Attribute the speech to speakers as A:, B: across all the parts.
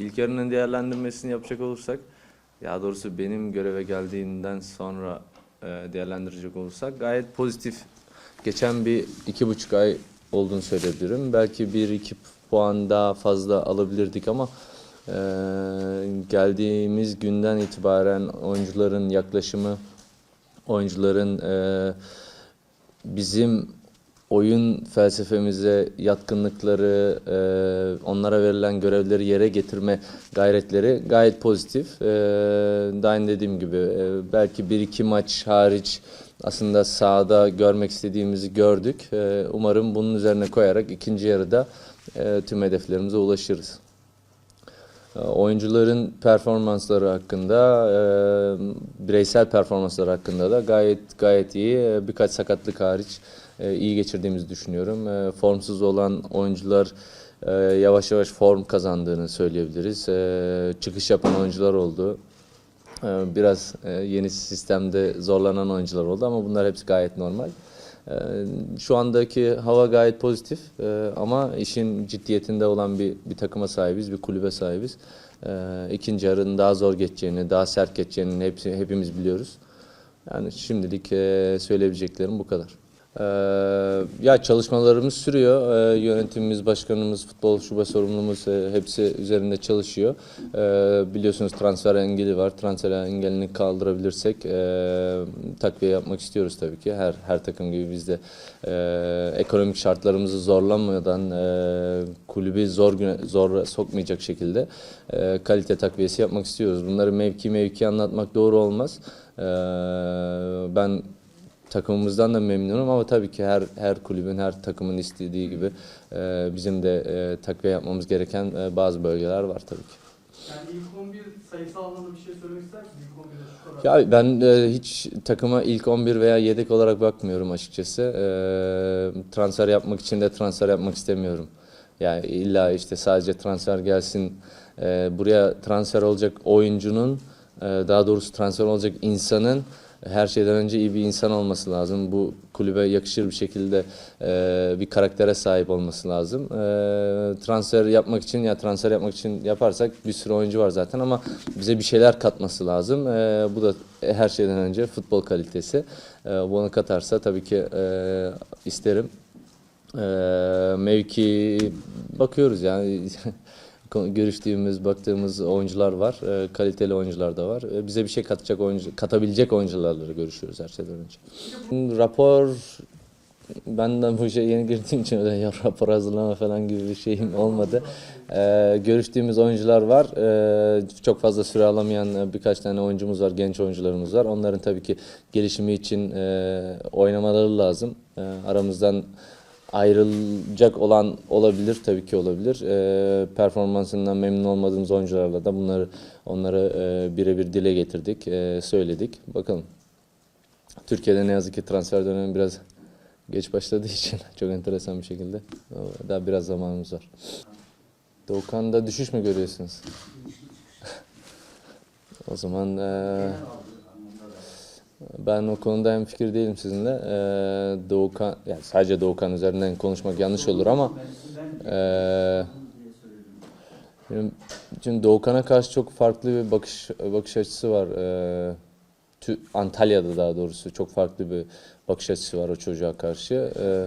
A: ilk yarının değerlendirmesini yapacak olursak, ya doğrusu benim göreve geldiğinden sonra e, değerlendirecek olursak gayet pozitif geçen bir iki buçuk ay olduğunu söyleyebilirim. Belki bir iki puan daha fazla alabilirdik ama e, geldiğimiz günden itibaren oyuncuların yaklaşımı, oyuncuların e, bizim oyun felsefemize yatkınlıkları, e, onlara verilen görevleri yere getirme gayretleri gayet pozitif. E, daha önce dediğim gibi e, belki bir iki maç hariç aslında sahada görmek istediğimizi gördük. Umarım bunun üzerine koyarak ikinci yarıda tüm hedeflerimize ulaşırız. Oyuncuların performansları hakkında, bireysel performansları hakkında da gayet gayet iyi. Birkaç sakatlık hariç iyi geçirdiğimizi düşünüyorum. E, Formsuz olan oyuncular e, yavaş yavaş form kazandığını söyleyebiliriz. E, Çıkış yapan oyuncular oldu. E, Biraz e, yeni sistemde zorlanan oyuncular oldu ama bunlar hepsi gayet normal. E, Şu andaki hava gayet pozitif e, ama işin ciddiyetinde olan bir, bir takıma sahibiz, bir kulübe sahibiz. E, İkinci yarının daha zor geçeceğini, daha sert geçeceğini hepsi, hepimiz biliyoruz. Yani şimdilik e, söyleyebileceklerim bu kadar. Ee, ya çalışmalarımız sürüyor. Ee, yönetimimiz, başkanımız, futbol şube sorumlumuz e, hepsi üzerinde çalışıyor. Ee, biliyorsunuz transfer engeli var. Transfer engelini kaldırabilirsek e, takviye yapmak istiyoruz tabii ki. Her her takım gibi biz de e, ekonomik şartlarımızı zorlanmadan e, kulübü zor güne, zor sokmayacak şekilde e, kalite takviyesi yapmak istiyoruz. Bunları mevki mevki anlatmak doğru olmaz. Ee, ben takımımızdan da memnunum ama tabii ki her her kulübün, her takımın istediği gibi e, bizim de e, takviye yapmamız gereken e, bazı bölgeler var tabii ki.
B: Yani ilk 11 sayısal anlamda bir şey söylemek ister misin? İlk 11'de şu kadar.
A: Ya ben e, hiç takıma ilk 11 veya yedek olarak bakmıyorum açıkçası. E, transfer yapmak için de transfer yapmak istemiyorum. Yani illa işte sadece transfer gelsin. e, buraya transfer olacak oyuncunun, e, daha doğrusu transfer olacak insanın her şeyden önce iyi bir insan olması lazım. Bu kulübe yakışır bir şekilde e, bir karaktere sahip olması lazım. E, transfer yapmak için ya transfer yapmak için yaparsak bir sürü oyuncu var zaten ama bize bir şeyler katması lazım. E, bu da her şeyden önce futbol kalitesi. E, bunu katarsa tabii ki e, isterim. E, mevki bakıyoruz yani. görüştüğümüz, baktığımız oyuncular var. E, kaliteli oyuncular da var. E, bize bir şey katacak oyuncu, katabilecek oyuncularla görüşüyoruz her şeyden önce. Rapor benden bu işe yeni girdiğim için öyle ya rapor hazırlama falan gibi bir şeyim olmadı. E, görüştüğümüz oyuncular var. E, çok fazla süre alamayan e, birkaç tane oyuncumuz var, genç oyuncularımız var. Onların tabii ki gelişimi için e, oynamaları lazım. E, aramızdan ayrılacak olan olabilir tabii ki olabilir. E, performansından memnun olmadığımız oyuncularla da bunları onları e, birebir dile getirdik, e, söyledik. Bakalım. Türkiye'de ne yazık ki transfer dönemi biraz geç başladığı için çok enteresan bir şekilde daha biraz zamanımız var. Doğukan'da düşüş mü görüyorsunuz? o zaman e, ben o konuda hem fikir değilim sizinle. Ee, Doğukan, yani sadece Doğukan üzerinden konuşmak yanlış olur ama ee, benim için Doğukan'a karşı çok farklı bir bakış bakış açısı var. Ee, Antalya'da daha doğrusu çok farklı bir bakış açısı var o çocuğa karşı. Ee,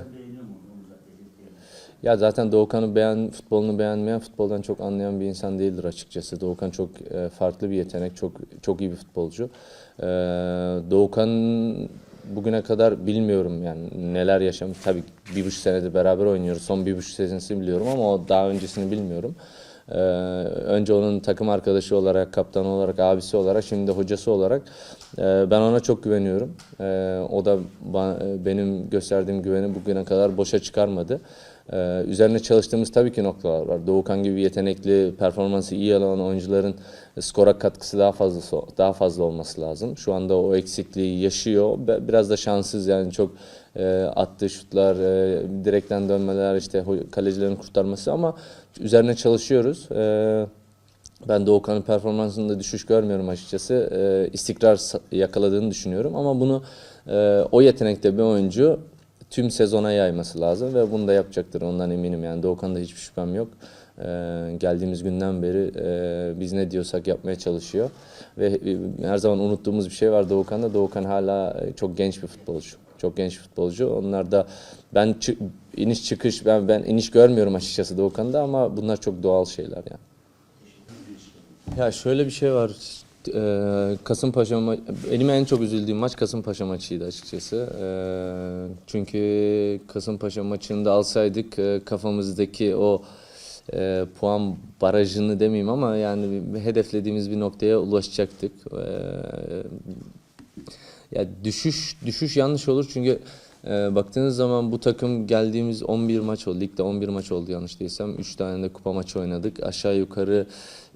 A: ya zaten Doğukan'ı beğen, futbolunu beğenmeyen, futboldan çok anlayan bir insan değildir açıkçası. Doğukan çok e, farklı bir yetenek, çok çok iyi bir futbolcu. Ee, Doğukan bugüne kadar bilmiyorum yani neler yaşamış. Tabii bir buçuk senedir beraber oynuyoruz. Son bir buçuk senesini biliyorum ama o daha öncesini bilmiyorum. Ee, önce onun takım arkadaşı olarak, kaptan olarak, abisi olarak, şimdi de hocası olarak e, ben ona çok güveniyorum. Ee, o da ba- benim gösterdiğim güveni bugüne kadar boşa çıkarmadı. Ee, üzerine çalıştığımız tabii ki noktalar var. Doğukan gibi yetenekli, performansı iyi olan oyuncuların skora katkısı daha fazla daha fazla olması lazım. Şu anda o eksikliği yaşıyor. Biraz da şanssız yani çok e, attığı şutlar, e, direkten dönmeler, işte kalecilerin kurtarması ama üzerine çalışıyoruz. E, ben Doğukan'ın performansında düşüş görmüyorum açıkçası. E, istikrar yakaladığını düşünüyorum ama bunu e, o yetenekte bir oyuncu tüm sezona yayması lazım ve bunu da yapacaktır ondan eminim yani Doğukan'da hiçbir şüphem yok. E, geldiğimiz günden beri e, biz ne diyorsak yapmaya çalışıyor. Ve e, her zaman unuttuğumuz bir şey var Doğukan'da. Doğukan hala e, çok genç bir futbolcu. Çok genç futbolcu. Onlar da ben iniş çıkış ben ben iniş görmüyorum açıkçası Doğukan'da ama bunlar çok doğal şeyler yani. Ya şöyle bir şey var. Eee Kasımpaşa ma- benim en çok üzüldüğüm maç Kasımpaşa maçıydı açıkçası. Eee, çünkü Kasımpaşa maçında alsaydık eee, kafamızdaki o eee, puan barajını demeyeyim ama yani hedeflediğimiz bir noktaya ulaşacaktık. Eee, ya düşüş düşüş yanlış olur çünkü e, baktığınız zaman bu takım geldiğimiz 11 maç oldu. Ligde 11 maç oldu yanlış değilsem. 3 tane de kupa maçı oynadık. Aşağı yukarı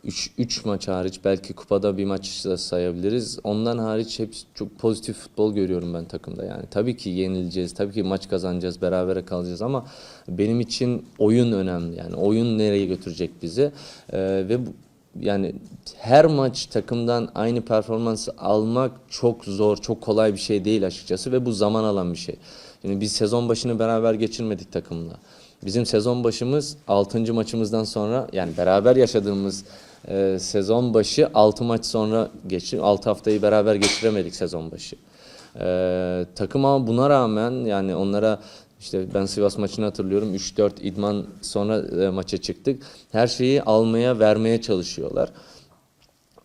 A: 3 3 maç hariç belki kupada bir maç da sayabiliriz. Ondan hariç hep çok pozitif futbol görüyorum ben takımda. Yani tabii ki yenileceğiz. Tabii ki maç kazanacağız. Berabere kalacağız ama benim için oyun önemli. Yani oyun nereye götürecek bizi? E, ve bu, yani her maç takımdan aynı performansı almak çok zor, çok kolay bir şey değil açıkçası ve bu zaman alan bir şey. Şimdi biz sezon başını beraber geçirmedik takımla. Bizim sezon başımız 6. maçımızdan sonra yani beraber yaşadığımız e, sezon başı 6 maç sonra geçti. 6 haftayı beraber geçiremedik sezon başı. Ee, takım ama buna rağmen yani onlara işte ben Sivas maçını hatırlıyorum 3-4 idman sonra e, maça çıktık. Her şeyi almaya vermeye çalışıyorlar.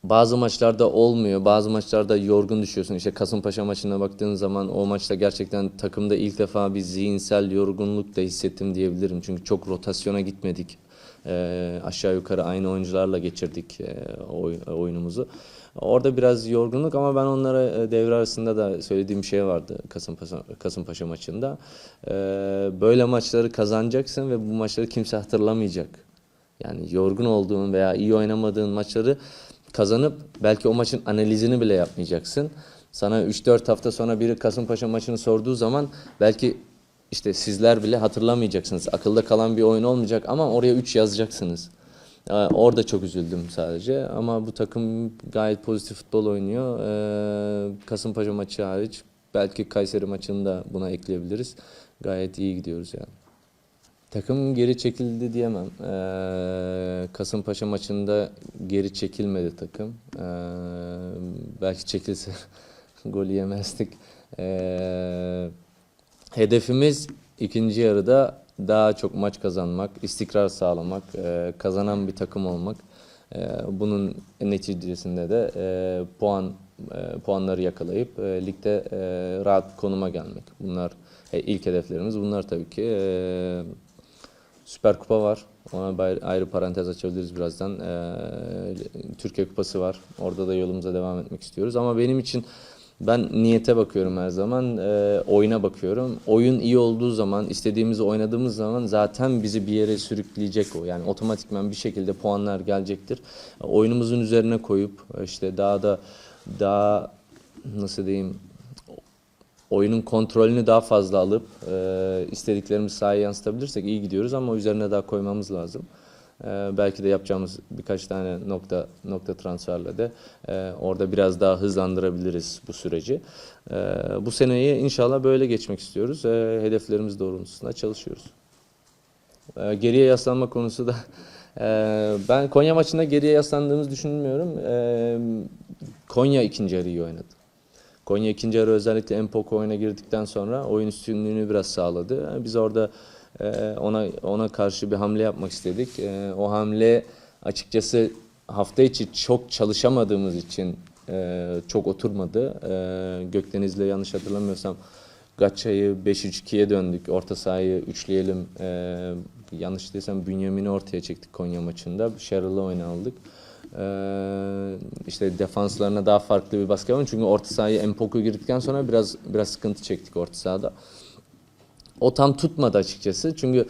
A: Bazı maçlarda olmuyor, bazı maçlarda yorgun düşüyorsun. İşte Kasımpaşa maçına baktığın zaman o maçta gerçekten takımda ilk defa bir zihinsel yorgunluk da hissettim diyebilirim. Çünkü çok rotasyona gitmedik. Ee, aşağı yukarı aynı oyuncularla geçirdik e, oy- oyunumuzu. Orada biraz yorgunluk ama ben onlara e, devre arasında da söylediğim şey vardı Kasımpaşa, Kasımpaşa maçında. Ee, böyle maçları kazanacaksın ve bu maçları kimse hatırlamayacak. Yani yorgun olduğun veya iyi oynamadığın maçları kazanıp belki o maçın analizini bile yapmayacaksın. Sana 3-4 hafta sonra biri Kasımpaşa maçını sorduğu zaman belki işte sizler bile hatırlamayacaksınız. Akılda kalan bir oyun olmayacak ama oraya 3 yazacaksınız. Ee, Orada çok üzüldüm sadece ama bu takım gayet pozitif futbol oynuyor. Ee, Kasımpaşa maçı hariç belki Kayseri maçını da buna ekleyebiliriz. Gayet iyi gidiyoruz yani. Takım geri çekildi diyemem. Ee, Kasımpaşa maçında geri çekilmedi takım. Ee, belki çekilse gol yemezdik. Ee, hedefimiz ikinci yarıda daha çok maç kazanmak, istikrar sağlamak, e, kazanan bir takım olmak. E, bunun neticesinde de e, puan e, puanları yakalayıp e, ligde e, rahat konuma gelmek. Bunlar e, ilk hedeflerimiz. Bunlar tabii ki e, Süper Kupa var. Ona ayrı parantez açabiliriz birazdan. Ee, Türkiye Kupası var. Orada da yolumuza devam etmek istiyoruz. Ama benim için ben niyete bakıyorum her zaman. Ee, oyuna bakıyorum. Oyun iyi olduğu zaman, istediğimizi oynadığımız zaman zaten bizi bir yere sürükleyecek o. Yani otomatikman bir şekilde puanlar gelecektir. Oyunumuzun üzerine koyup işte daha da daha nasıl diyeyim oyunun kontrolünü daha fazla alıp e, istediklerimizi sahaya yansıtabilirsek iyi gidiyoruz ama üzerine daha koymamız lazım. E, belki de yapacağımız birkaç tane nokta nokta transferle de e, orada biraz daha hızlandırabiliriz bu süreci. E, bu seneyi inşallah böyle geçmek istiyoruz. E, hedeflerimiz doğrultusunda çalışıyoruz. E, geriye yaslanma konusu da e, ben Konya maçında geriye yaslandığımızı düşünmüyorum. E, Konya ikinci yarıyı oynadı. Konya ikinci yarı özellikle Empoko oyuna girdikten sonra oyun üstünlüğünü biraz sağladı. Yani Biz orada e, ona ona karşı bir hamle yapmak istedik. E, o hamle açıkçası hafta içi çok çalışamadığımız için e, çok oturmadı. E, Gökdeniz'le yanlış hatırlamıyorsam Gaçay'ı 5-3-2'ye döndük. Orta sahayı üçleyelim. Yanlış değilsem Bünyamin'i ortaya çektik Konya maçında. Sherrill'ı oyuna aldık. Ee, işte defanslarına daha farklı bir baskı yapalım. Çünkü orta sahaya Empoku girdikten sonra biraz biraz sıkıntı çektik orta sahada. O tam tutmadı açıkçası. Çünkü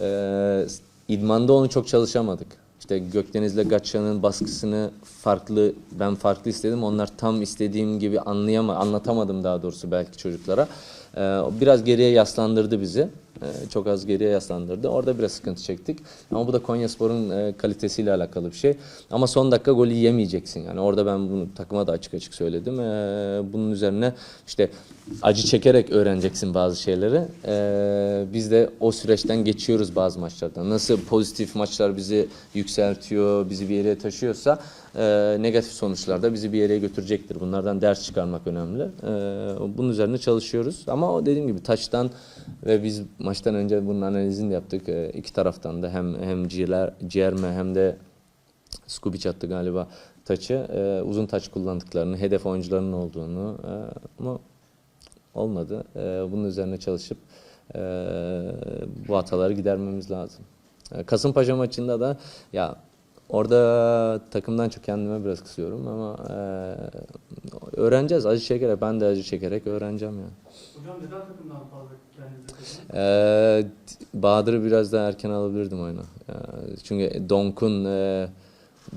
A: e, idmanda onu çok çalışamadık. İşte Gökdeniz'le Gatça'nın baskısını farklı, ben farklı istedim. Onlar tam istediğim gibi anlayama, anlatamadım daha doğrusu belki çocuklara. Ee, biraz geriye yaslandırdı bizi. E, çok az geriye yaslandırdı. Orada biraz sıkıntı çektik. Ama bu da Konyaspor'un e, kalitesiyle alakalı bir şey. Ama son dakika golü yemeyeceksin. Yani orada ben bunu takıma da açık açık söyledim. E, bunun üzerine işte acı çekerek öğreneceksin bazı şeyleri. Biz de o süreçten geçiyoruz bazı maçlardan. Nasıl pozitif maçlar bizi yükseltiyor, bizi bir yere taşıyorsa e, negatif sonuçlar da bizi bir yere götürecektir. Bunlardan ders çıkarmak önemli. E, bunun üzerine çalışıyoruz. Ama o dediğim gibi taçtan ve biz maçtan önce bunun analizini de yaptık. E, iki taraftan da hem hem ciğer, Cierme hem de Skubic attı galiba taçı. E, uzun taç kullandıklarını, hedef oyuncularının olduğunu e, ama olmadı. E, bunun üzerine çalışıp e, bu hataları gidermemiz lazım. E, Kasımpaşa maçında da ya orada takımdan çok kendime biraz kısıyorum ama e, öğreneceğiz. Acı çekerek, ben de acı çekerek öğreneceğim yani.
B: Hocam neden takımdan fazla kendinize takılın?
A: Ee, Bahadır'ı biraz daha erken alabilirdim oyuna. Ee, çünkü Donk'un e,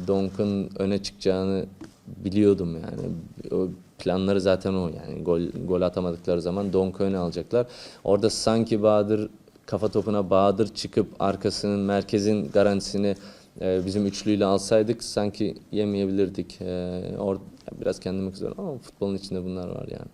A: Donk'un öne çıkacağını biliyordum yani. O planları zaten o yani gol gol atamadıkları zaman Donk'u öne alacaklar. Orada sanki Bahadır kafa topuna Bahadır çıkıp arkasının merkezin garantisini e, bizim üçlüyle alsaydık sanki yemeyebilirdik. Ee, orada biraz kendime kızıyorum ama futbolun içinde bunlar var yani.